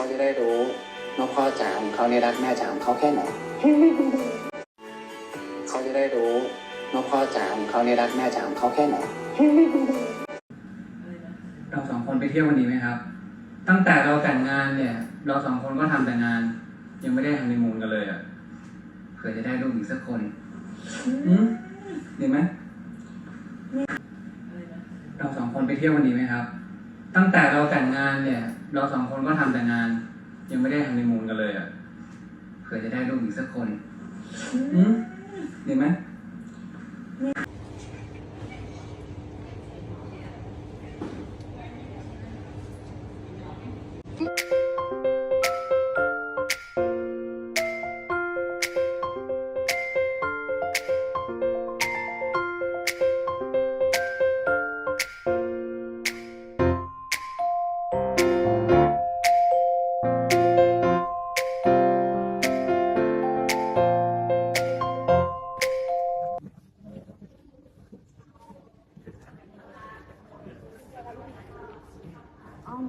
เขาจะได้รู้ว่าพ่อจ๋าของเขาเนี่ยรักแม่จ๋าของเขาแค่ไหน เขาจะได้รู้ว่าพ่อจ๋าของเขาเนี่ยรักแม่จ๋าของเขาแค่ไหน เราสองคนไปเที่ยววันนี้ไหมครับ ตั้งแต่เราแต่งงานเนี่ย เราสองคนก็ทำแต่งาน ยังไม่ได้ฮันนีมูนกันเลยอะเผื่อจะได้ลูกอีกสักคนอืมดีไหมเราสองคนไปเที่ยววันนี้ไหมครับ ตั้งแต่เราแต่งงานเนี่ย เราสองคนก็ทำแต่งาน ยังไม่ได้ฮันนีมูนกันเลยอะเผื่อจะได้ลูกอีกสักคนอืมดีไหม ม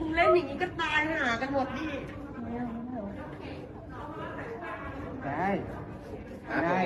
ึงเล่นอย่างนี้ก็ตายหากันหมดดิได้ ได้